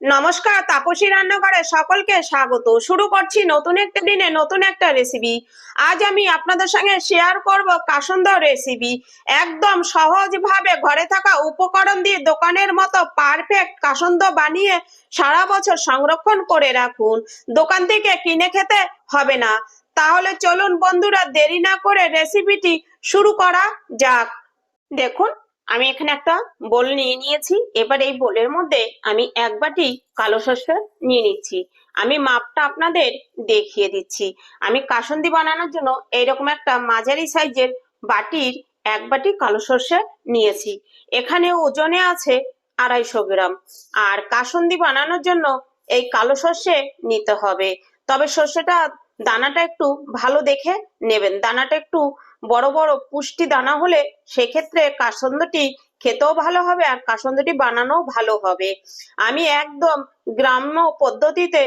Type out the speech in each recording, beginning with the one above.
নমস্কার, তাপসী রান্নাঘরে সকলকে স্বাগত। শুরু করছি নতুন একটা দিনে নতুন একটা রেসিপি আজ আমি আপনাদের সঙ্গে শেয়ার করব কাসন্দ রেসিপি একদম সহজভাবে ঘরে থাকা উপকরণ দিয়ে দোকানের মতো পারফেক্ট কাসন্দ বানিয়ে সারা বছর সংরক্ষণ করে রাখুন। দোকান থেকে কিনে খেতে হবে না। তাহলে চলুন বন্ধুরা, দেরি না করে রেসিপিটি শুরু করা যাক। দেখুন আমি এখানে একটা বোল নিয়ে নিয়েছি। এবার এই বোলের মধ্যে আমি এক বাটি কালো সর্ষে নিয়ে নিচ্ছি। আমি মাপটা আপনাদের দেখিয়ে দিচ্ছি। আমি কাসন্দি বানানোর জন্য এইরকম একটা মাঝারি সাইজের বাটির এক বাটি কালো সর্ষে নিয়েছি। এখানে ওজনে আছে আড়াইশো গ্রাম। আর কাসন্দি বানানোর জন্য এই কালো সর্ষে নিতে হবে। তবে সর্ষেটা দানাটা একটু ভালো দেখে নেবেন। দানাটা একটু বড় বড় পুষ্টি দানা হলে সেক্ষেত্রে কাসন্দটি খেতেও ভালো হবে আর কাসন্দটি বানানোও ভালো হবে। আমি একদম গ্রাম্য পদ্ধতিতে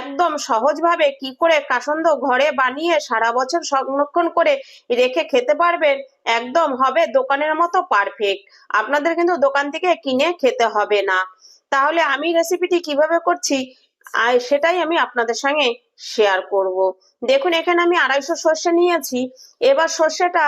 একদম সহজভাবে কি করে কাসন্দ ঘরে বানিয়ে সারা বছর সংরক্ষণ করে রেখে খেতে পারবেন একদম হবে দোকানের মতো পারফেক্ট আপনাদের কিন্তু দোকান থেকে কিনে খেতে হবে না। তাহলে আমি রেসিপিটি কীভাবে করছি? আর সেটাই আমি আপনাদের সঙ্গে শেয়ার করব। দেখুন, এখানে আমি আড়াইশো সর্ষে নিয়েছি। এবার সর্ষেটা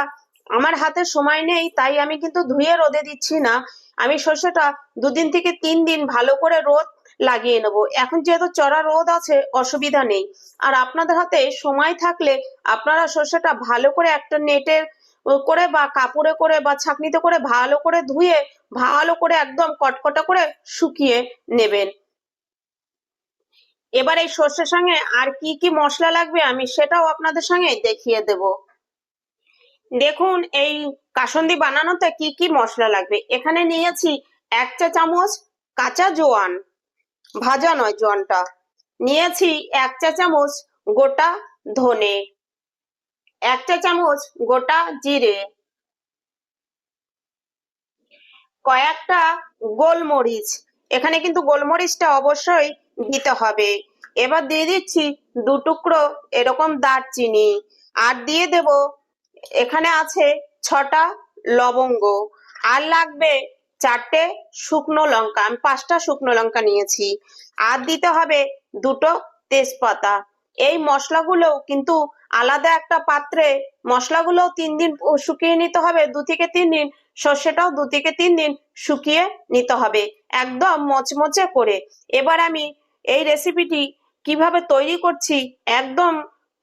আমার হাতে সময় নেই, তাই আমি কিন্তু ধুয়ে রোদে দিচ্ছি না। আমি সর্ষেটা দুদিন থেকে তিন দিন ভালো করে রোদ লাগিয়ে নেব। এখন যেহেতু চড়া রোদ আছে, অসুবিধা নেই। আর আপনাদের হাতে সময় থাকলে আপনারা সর্ষেটা ভালো করে একটা নেটের করে বা কাপড়ে করে বা ছাকনিতে করে ভালো করে ধুয়ে, ভালো করে একদম কটকটা করে শুকিয়ে নেবেন। এবার এই সর্ষের সঙ্গে আর কি কি মশলা লাগবে আমি সেটাও আপনাদের সঙ্গে দেখিয়ে দেব। দেখুন, এই কাসন্দি বানানোতে কি কি মশলা লাগবে? এখানে নিয়েছি এক চা চামচ কাঁচা জোয়ান, ভাজা নয় জোয়ানটা। নিয়েছি এক চা চামচ গোটা ধনে, এক চা চামচ গোটা জিরে, কয়েকটা গোলমরিচ। এখানে কিন্তু গোলমরিচটা অবশ্যই দিতে হবে। এবার দিয়ে দিচ্ছি দু টুকরো এরকম দারচিনি আর দিয়ে দেব এখানে আছে ছটা লবঙ্গ আর লাগবে চারটে শুকনো লঙ্কা। আমি পাঁচটা শুকনো লঙ্কা নিয়েছি। আর দিতে হবে দুটো তেজপাতা। এই মশলাগুলো কিন্তু আলাদা একটা পাত্রে মশলাগুলো তিন দিন শুকিয়ে নিতে হবে, দু থেকে তিন দিন। সর্ষেটাও দু থেকে তিন দিন শুকিয়ে নিতে হবে, একদম মচমচে করে। এবার আমি এই রেসিপিটি কীভাবে তৈরি করছি? একদম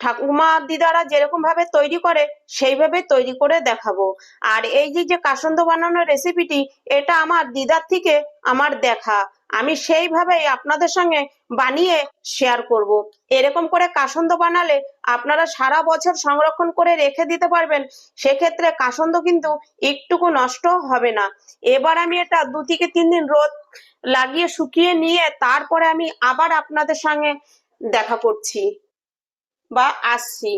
ঠাকুমা দিদারা যেরকম ভাবে তৈরি করে, সেইভাবে তৈরি করে দেখাবো। আর এই যে যে কাসন্দ বানানোর রেসিপিটি এটা আমার দিদার থেকে আমার দেখা। আমি সেইভাবেই আপনাদের সঙ্গে বানিয়ে শেয়ার করব। এরকম করে কাসন্দ বানালে আপনারা সারা বছর সংরক্ষণ করে রেখে দিতে পারবেন। সেক্ষেত্রে কাসন্দ কিন্তু একটুকু নষ্ট হবে না। এবার আমি এটা দু থেকে তিন দিন রোদ লাগিয়ে শুকিয়ে নিয়ে তারপরে আমি আবার আপনাদের সঙ্গে দেখা করছি বা আসছি।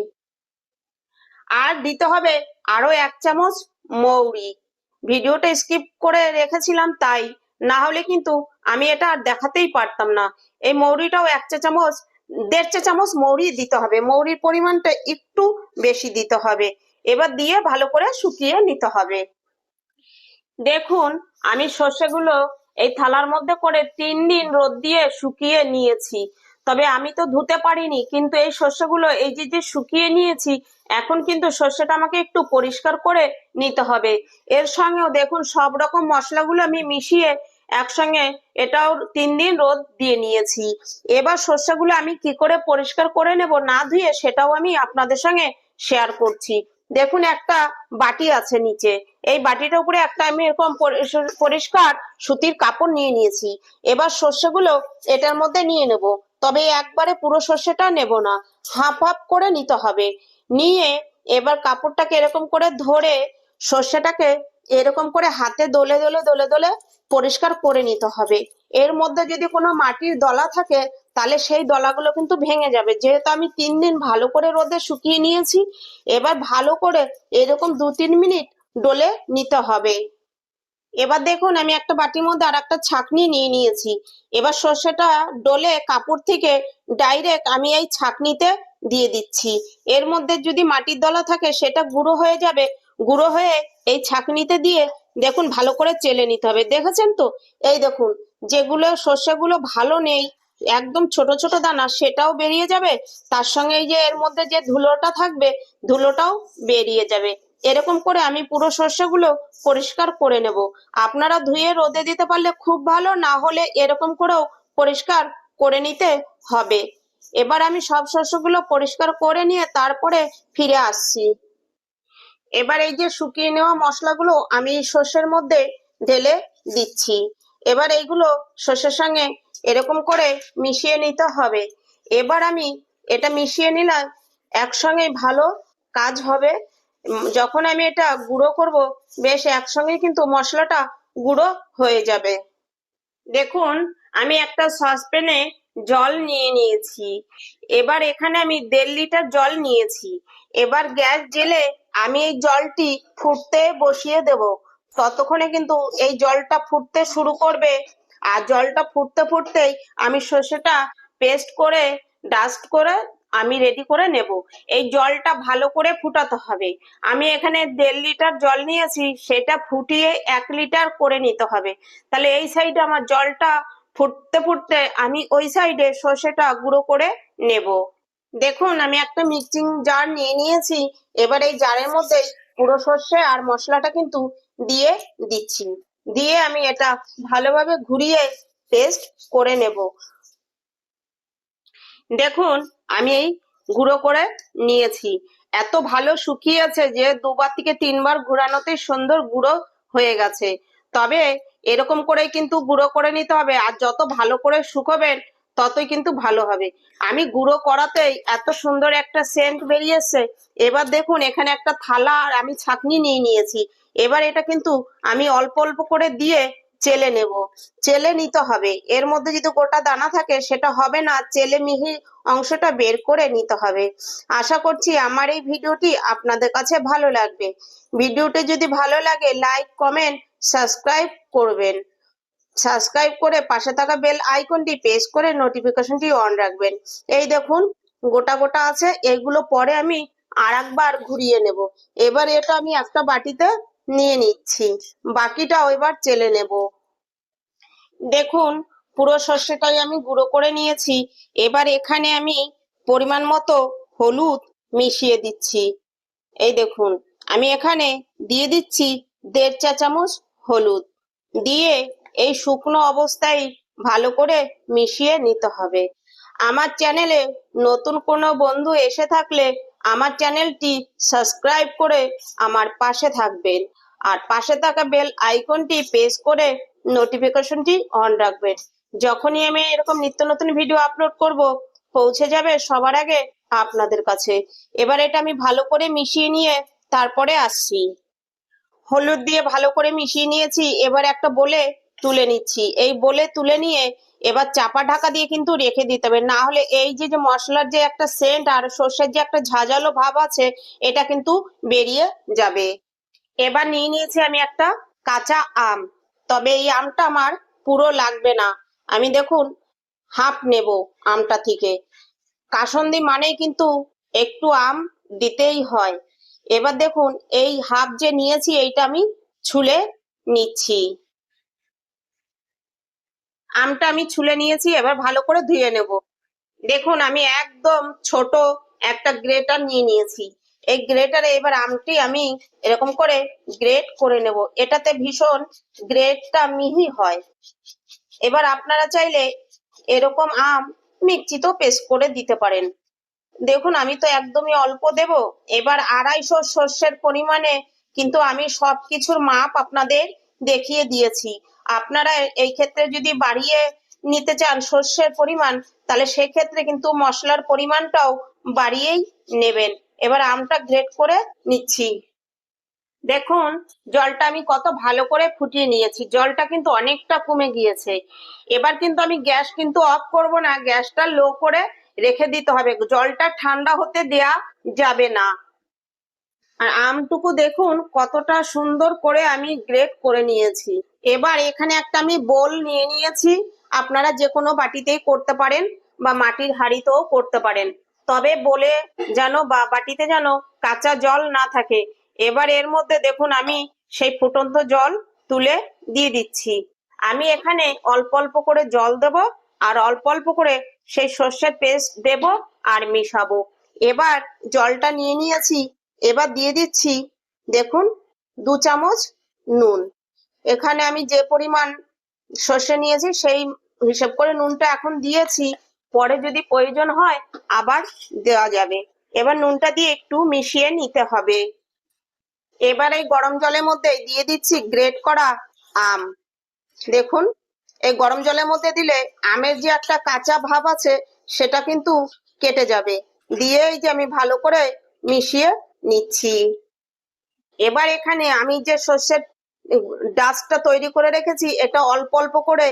আর দিতে হবে আরও এক চামচ মৌরি। ভিডিওটা স্কিপ করে রেখেছিলাম তাই। না হলে কিন্তু আমি এটা আর দেখাতেই পারতাম না। এই মৌরিটাও এক চা চামচ, দেড় চা চামচ মৌরি দিতে হবে। মৌরির পরিমাণটা একটু বেশি দিতে হবে। এবার দিয়ে ভালো করে শুকিয়ে নিতে হবে। দেখুন, আমি সর্ষেগুলো এই থালার মধ্যে করে তিন দিন রোদ দিয়ে শুকিয়ে নিয়েছি। তবে আমি তো ধুতে পারিনি, কিন্তু এই শস্যগুলো এই যে যে শুকিয়ে নিয়েছি, এখন কিন্তু শস্যটা আমাকে একটু পরিষ্কার করে নিতে হবে। এর সঙ্গেও দেখুন, সব রকম মশলাগুলো আমি মিশিয়ে একসঙ্গে এটাও তিন দিন রোদ দিয়ে নিয়েছি। এবার শস্যগুলো আমি কি করে পরিষ্কার করে নেব না ধুয়ে, সেটাও আমি আপনাদের সঙ্গে শেয়ার করছি। দেখুন একটা বাটি আছে নিচে। এই বাটিটার উপরে একটা আমি এরকম পরিষ্কার সুতির কাপড় নিয়ে নিয়েছি। এবার শস্যগুলো এটার মধ্যে নিয়ে নেব। তবে একবারে পুরো সর্ষেটা নেব না, হাফ হাফ করে নিতে হবে। নিয়ে এবার কাপড়টাকে এরকম করে ধরে সর্ষেটাকে এরকম করে হাতে দোলে দোলে দোলে দোলে পরিষ্কার করে নিতে হবে। এর মধ্যে যদি কোনো মাটির দলা থাকে তাহলে সেই দলাগুলো কিন্তু ভেঙে যাবে। যেহেতু আমি তিন দিন ভালো করে রোদে শুকিয়ে নিয়েছি, এবার ভালো করে এরকম দু তিন মিনিট ডলে নিতে হবে। এবার দেখুন, আমি একটা বাটির মধ্যে আর একটা ছাকনি নিয়ে নিয়েছি। এবার সর্ষেটা ডলে কাপড় থেকে ডাইরেক্ট আমি এই ছাকনিতে দিয়ে দিচ্ছি। এর মধ্যে যদি মাটির দলা থাকে, সেটা গুঁড়ো হয়ে যাবে। গুঁড়ো হয়ে এই ছাকনিতে দিয়ে দেখুন, ভালো করে চেলে নিতে হবে। দেখেছেন তো? এই দেখুন, যেগুলো শস্যগুলো ভালো নেই একদম ছোট ছোট দানা, সেটাও বেরিয়ে যাবে। তার সঙ্গে এই যে এর মধ্যে যে ধুলোটা থাকবে, ধুলোটাও বেরিয়ে যাবে। এরকম করে আমি পুরো শস্যগুলো পরিষ্কার করে নেব। আপনারা ধুয়ে রোদে দিতে পারলে খুব ভালো, না হলে এরকম করেও পরিষ্কার করে নিতে হবে। এবার আমি সব শস্যগুলো পরিষ্কার করে নিয়ে তারপরে ফিরে আসছি। এবার এই যে শুকিয়ে নেওয়া মশলাগুলো আমি শস্যের মধ্যে ঢেলে দিচ্ছি। এবার এইগুলো শস্যের সঙ্গে এরকম করে মিশিয়ে নিতে হবে। এবার আমি এটা মিশিয়ে নিলাম, একসঙ্গে ভালো কাজ হবে। যখন আমি এটা গুঁড়ো করব, বেশ একসঙ্গে কিন্তু মশলাটা গুঁড়ো হয়ে যাবে। দেখুন, আমি একটা সসপ্যানে জল নিয়ে নিয়েছি। এবার এখানে আমি দেড় লিটার জল নিয়েছি। এবার গ্যাস জেলে আমি এই জলটি ফুটতে বসিয়ে দেব। ততক্ষণে কিন্তু এই জলটা ফুটতে শুরু করবে আর জলটা ফুটতে ফুটতেই আমি সর্ষেটা পেস্ট করে ডাস্ট করে আমি রেডি করে নেব। এই জলটা ভালো করে ফুটাতে হবে। আমি এখানে দেড় লিটার জল নিয়েছি, সেটা ফুটিয়ে এক লিটার করে নিতে হবে। তাহলে এই সাইডে আমার জলটা ফুটতে ফুটতে আমি ওই সাইডে সর্ষেটা গুঁড়ো করে নেব। দেখুন, আমি একটা মিক্সিং জার নিয়ে নিয়েছি। এবার এই জারের মধ্যে পুরো সর্ষে আর মশলাটা কিন্তু দিয়ে দিচ্ছি। দিয়ে আমি এটা ভালোভাবে ঘুরিয়ে পেস্ট করে নেব। দেখুন, আমি এই গুঁড়ো করে নিয়েছি। এত ভালো শুকিয়েছে যে দুবার থেকে তিনবার ঘুরানোতে সুন্দর গুঁড়ো হয়ে গেছে। তবে এরকম করে কিন্তু গুঁড়ো করে নিতে হবে, আর যত ভালো করে শুকোবেন, ততই কিন্তু ভালো হবে। আমি গুঁড়ো করাতেই এত সুন্দর একটা সেন্ট বেরিয়েছে। এবার দেখুন, এখানে একটা থালা আর আমি ছাঁকনি নিয়ে নিয়েছি। এবার এটা কিন্তু আমি অল্প অল্প করে দিয়ে চেলে নেব। চেলে নিতে হবে। এর মধ্যে যদি গোটা দানা থাকে, সেটা হবে না, চেলে মিহি অংশটা বের করে নিতে হবে। আশা করছি আমার এই ভিডিওটি আপনাদের কাছে ভালো লাগবে। ভিডিওটি যদি ভালো লাগে, লাইক, কমেন্ট, সাবস্ক্রাইব করবেন। সাবস্ক্রাইব করে পাশে থাকা বেল আইকনটি প্রেস করে নোটিফিকেশনটি অন রাখবেন। এই দেখুন, গোটা গোটা আছে। এগুলো পরে আমি আর একবার ঘুরিয়ে নেব। এবার এটা আমি একটা বাটিতে নিয়ে নিচ্ছি। বাকিটাও এবার চেলে নেব। দেখুন, পুরো সর্ষেটাই আমি গুঁড়ো করে নিয়েছি। এবার এখানে আমি পরিমাণ মতো হলুদ মিশিয়ে দিচ্ছি। এই দেখুন, আমি এখানে দিয়ে দিচ্ছি দেড় চা চামচ হলুদ। দিয়ে এই শুকনো অবস্থায় ভালো করে মিশিয়ে নিতে হবে। আমার চ্যানেলে নতুন কোনো বন্ধু এসে থাকলে আমার চ্যানেলটি সাবস্ক্রাইব করে আমার পাশে থাকবেন। আর পাশে থাকা বেল আইকনটি প্রেস করে নোটিফিকেশনটি অন রাখবেন। যখনই আমি এরকম নিত্য নতুন ভিডিও আপলোড করব, পৌঁছে যাবে সবার আগে আপনাদের কাছে। এবার এটা আমি ভালো করে মিশিয়ে নিয়ে তারপরে আসছি। হলুদ দিয়ে ভালো করে মিশিয়ে নিয়েছি, এবার একটা বলে তুলে নিচ্ছি। এই বলে তুলে নিয়ে এবার চাপা ঢাকা দিয়ে কিন্তু রেখে দিতে হবে। না হলে এই যে যে মশলার যে একটা সেন্ট আর সর্ষের যে একটা ঝাঁঝালো ভাব আছে, এটা কিন্তু বেরিয়ে যাবে। এবার নিয়ে নিয়েছি আমি একটা কাঁচা আম। তবে এই আমটা আমার পুরো লাগবে না। আমি দেখুন, হাফ নেব আমটা থেকে। কাসন্দি মানেই কিন্তু একটু আম দিতেই হয়। এবার দেখুন, এই হাফ যে নিয়েছি, এইটা আমি ছুলে নিচ্ছি। আমটা আমি ছুলে নিয়েছি, এবার ভালো করে ধুয়ে নেব। দেখুন, আমি একদম ছোট একটা গ্রেটার নিয়ে নিয়েছি। এই গ্রেটারে এবার আমটি আমি এরকম করে গ্রেট করে নেব। এটাতে ভীষণ গ্রেটটা মিহি হয়। এবার আপনারা চাইলে এরকম আম মিক্সিতেও পেস্ট করে দিতে পারেন। দেখুন, আমি তো একদমই অল্প দেব। এবার আড়াইশো শস্যের পরিমাণে কিন্তু আমি সবকিছুর মাপ আপনাদের দেখিয়ে দিয়েছি। আপনারা এই ক্ষেত্রে যদি বাড়িয়ে নিতে চান শস্যের পরিমাণ, তাহলে সেক্ষেত্রে কিন্তু মশলার পরিমাণটাও বাড়িয়েই নেবেন। এবার আমটা গ্রেট করে নিচ্ছি। দেখুন, জলটা আমি কত ভালো করে ফুটিয়ে নিয়েছি। জলটা কিন্তু অনেকটা কমে গিয়েছে। এবার কিন্তু আমি গ্যাস কিন্তু অফ করব না, গ্যাসটা লো করে রেখে দিতে হবে। জলটা ঠান্ডা হতে দেয়া যাবে না। আর আমটুকু দেখুন কতটা সুন্দর করে আমি গ্রেট করে নিয়েছি। এবার এখানে একটা আমি বোল নিয়ে নিয়েছি। আপনারা যে কোনো বাটিতেই করতে পারেন বা মাটির হাঁড়িতেও করতে পারেন। তবে বলে যেন বা বাটিতে যেন কাঁচা জল না থাকে। এবার এর মধ্যে দেখুন আমি সেই ফুটন্ত জল তুলে দিয়ে দিচ্ছি। আমি এখানে অল্প অল্প করে জল দেব আর অল্প অল্প করে সেই সর্ষের পেস্ট দেব আর মিশাবো। এবার জলটা নিয়ে নিয়েছি। এবার দিয়ে দিচ্ছি, দেখুন, দু চামচ নুন। এখানে আমি যে পরিমাণ সর্ষে নিয়েছি, সেই হিসেব করে নুনটা এখন দিয়েছি। পরে যদি প্রয়োজন হয়, আবার দেওয়া যাবে। এবার নুনটা দিয়ে একটু মিশিয়ে নিতে হবে। এবার এই গরম জলের মধ্যে দিয়ে দিচ্ছি গ্রেট করা আম। দেখুন, এই গরম জলের মধ্যে দিলে আমের যে একটা কাঁচা ভাব আছে, সেটা কিন্তু কেটে যাবে। দিয়ে এই যে আমি ভালো করে মিশিয়ে নিচ্ছি। এবার এখানে আমি যে শস্যের ডাস্টটা তৈরি করে রেখেছি, এটা অল্প অল্প করে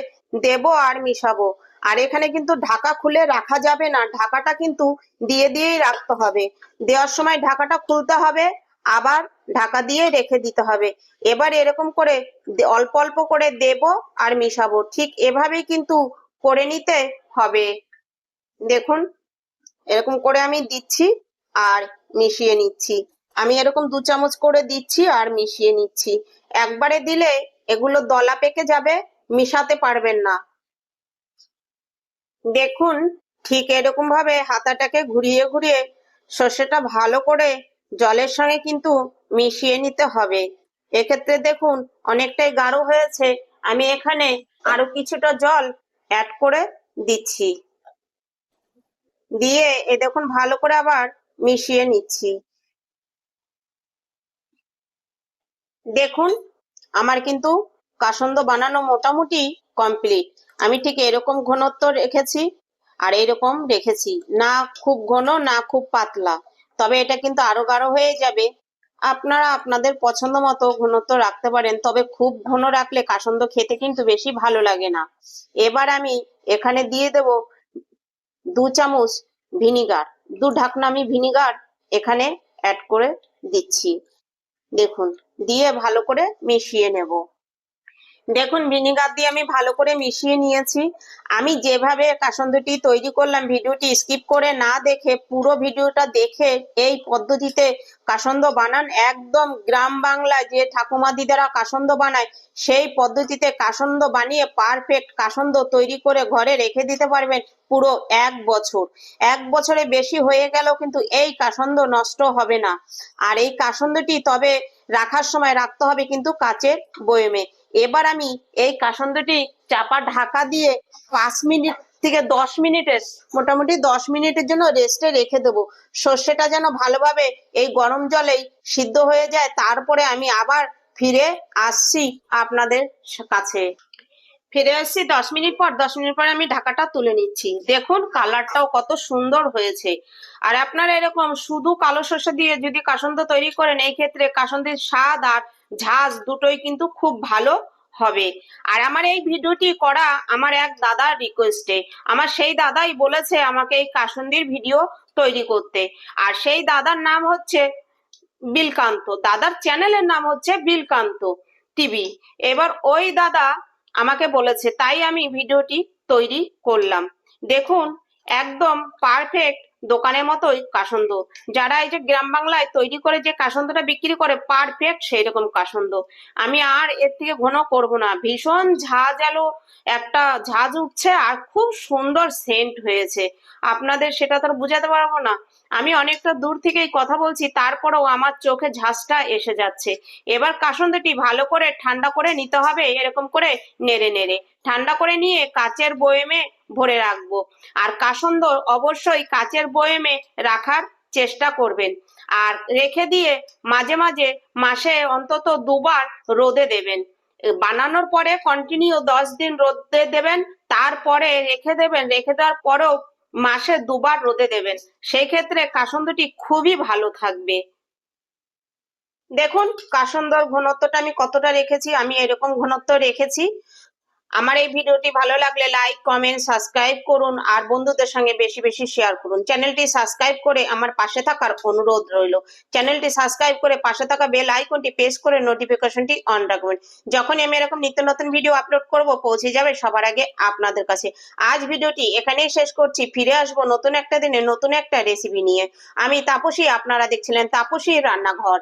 দেব আর মিশাবো। আর এখানে কিন্তু ঢাকা খুলে রাখা যাবে না, ঢাকাটা কিন্তু দিয়ে দিয়েই রাখতে হবে। দেওয়ার সময় ঢাকাটা খুলতে হবে, আবার ঢাকা দিয়ে রেখে দিতে হবে। এবার এরকম করে অল্প অল্প করে দেব আর মিশাবো। ঠিক এভাবেই কিন্তু করে নিতে হবে। দেখুন, এরকম করে আমি দিচ্ছি আর মিশিয়ে নিচ্ছি। আমি এরকম দু চামচ করে দিচ্ছি আর মিশিয়ে নিচ্ছি। একবারে দিলে এগুলো দলা পেকে যাবে, মিশাতে পারবেন না। দেখুন, ঠিক এরকম ভাবে হাতাটাকে ঘুরিয়ে ঘুরিয়ে সর্ষেটা ভালো করে জলের সঙ্গে কিন্তু মিশিয়ে নিতে হবে। এক্ষেত্রে দেখুন, অনেকটাই গাঢ় হয়েছে। আমি এখানে আরও কিছুটা জল অ্যাড করে দিচ্ছি। দিয়ে এ দেখুন, ভালো করে আবার মিশিয়ে নিচ্ছি। দেখুন, আমার কিন্তু কাসন্দ বানানো মোটামুটি কমপ্লিট আমি ঠিক এরকম ঘনত্ব রেখেছি আর এরকম রেখেছি। না খুব ঘন, না খুব পাতলা। তবে এটা কিন্তু আরও গাঢ় হয়ে যাবে। আপনারা আপনাদের পছন্দ মতো ঘনত্ব রাখতে পারেন, তবে খুব ঘন রাখলে কাসন্দ খেতে কিন্তু বেশি ভালো লাগে না। এবার আমি এখানে দিয়ে দেব দু চামচ ভিনিগার। দু ঢাকনা আমি ভিনিগার এখানে অ্যাড করে দিচ্ছি। দেখুন দিয়ে ভালো করে মিশিয়ে নেব। দেখুন, ভিনিগার দিয়ে আমি ভালো করে মিশিয়ে নিয়েছি। আমি যেভাবে কাসন্দটি তৈরি করলাম, ভিডিওটি স্কিপ করে না দেখে পুরো ভিডিওটা দেখে এই পদ্ধতিতে কাসন্দ বানান। একদম গ্রাম বাংলায় যে ঠাকুমা দিদারা কাসন্দ বানায়, সেই পদ্ধতিতে কাসন্দ বানিয়ে পারফেক্ট কাসন্দ তৈরি করে ঘরে রেখে দিতে পারবেন পুরো এক বছর। এক বছরে বেশি হয়ে গেল কিন্তু এই কাসন্দ নষ্ট হবে না। আর এই কাসন্দটি তবে রাখার সময় রাখতে হবে কিন্তু কাচের বয়মে। এবার আমি এই কাসন্দটি চাপা ঢাকা দিয়ে পাঁচ মিনিট থেকে দশ মিনিটের, মোটামুটি দশ মিনিটের জন্য রেস্টে রেখে দেবো। সর্ষেটা যেন ভালোভাবে এই গরম জলেই সিদ্ধ হয়ে যায়, তারপরে আমি আবার ফিরে আসছি আপনাদের কাছে। ফিরে আসছি দশ মিনিট পর, দশ মিনিট পরে আমি ঢাকাটা তুলে নিচ্ছি। দেখুন, কালারটাও কত সুন্দর হয়েছে। আর আপনারা এরকম শুধু কালো সর্ষে দিয়ে যদি কাসন্দ তৈরি করেন, এই ক্ষেত্রে কাসন্দের স্বাদ আর ঝাঁজ দুটোই কিন্তু খুব ভালো হবে। আর আমার এই ভিডিওটি করা আমার এক দাদার রিকোয়েস্টে আমার সেই দাদাই বলেছে আমাকে এই কাসন্দির ভিডিও তৈরি করতে। আর সেই দাদার নাম হচ্ছে বিলকান্ত। দাদার চ্যানেলের নাম হচ্ছে বিলকান্ত টিভি। এবার ওই দাদা আমাকে বলেছে তাই আমি ভিডিওটি তৈরি করলাম। দেখুন একদম পারফেক্ট দোকানের মতোই কাসন্দ। যারা এই যে গ্রাম বাংলায় তৈরি করে যে কাসন্দটা বিক্রি করে পারফেক্ট সেই রকম কাসন্দ। আমি আর এর থেকে ঘন করব না। ভীষণ ঝাঁজ আলো একটা ঝাঁজ উঠছে আর খুব সুন্দর সেন্ট হয়েছে। আপনাদের সেটা তো বুঝাতে পারব না। আমি অনেকটা দূর থেকেই কথা বলছি, তারপরেও আমার চোখে ঝাঁজটা এসে যাচ্ছে। এবার কাসন্দটি ভালো করে ঠান্ডা করে নিতে হবে, এরকম করে নেড়ে নেড়ে। ঠান্ডা করে নিয়ে কাচের বয়েমে ভরে রাখব। আর কাসন্দ অবশ্যই কাচের বয়েমে রাখার চেষ্টা করবেন। আর রেখে দিয়ে মাঝে মাঝে মাসে অন্তত দুবার রোদে দেবেন। বানানোর পরে কন্টিনিউ দশ দিন রোদে দেবেন, তারপরে রেখে দেবেন, রেখে দেওয়ার পরেও মাসে দুবার রোদে দেবেন। সেই ক্ষেত্রে কাসন্দটি খুবই ভালো থাকবে। দেখুন, কাসন্দর ঘনত্বটা আমি কতটা রেখেছি, আমি এরকম ঘনত্ব রেখেছি। আমার এই ভিডিওটি ভালো লাগলে লাইক কমেন্ট সাবস্ক্রাইব করুন আর বন্ধুদের সঙ্গে বেশি বেশি শেয়ার করুন। চ্যানেলটি সাবস্ক্রাইব করে আমার পাশে থাকার অনুরোধ রইল। চ্যানেলটি সাবস্ক্রাইব করে পাশে থাকা বেল আইকনটি প্রেস করে নোটিফিকেশনটি অন রাখবেন। যখনই আমি এরকম নিত্য নতুন ভিডিও আপলোড করব, পৌঁছে যাবে সবার আগে আপনাদের কাছে। আজ ভিডিওটি এখানেই শেষ করছি। ফিরে আসব নতুন একটা দিনে নতুন একটা রেসিপি নিয়ে। আমি তাপসী, আপনারা দেখছিলেন তাপসী রান্নাঘর।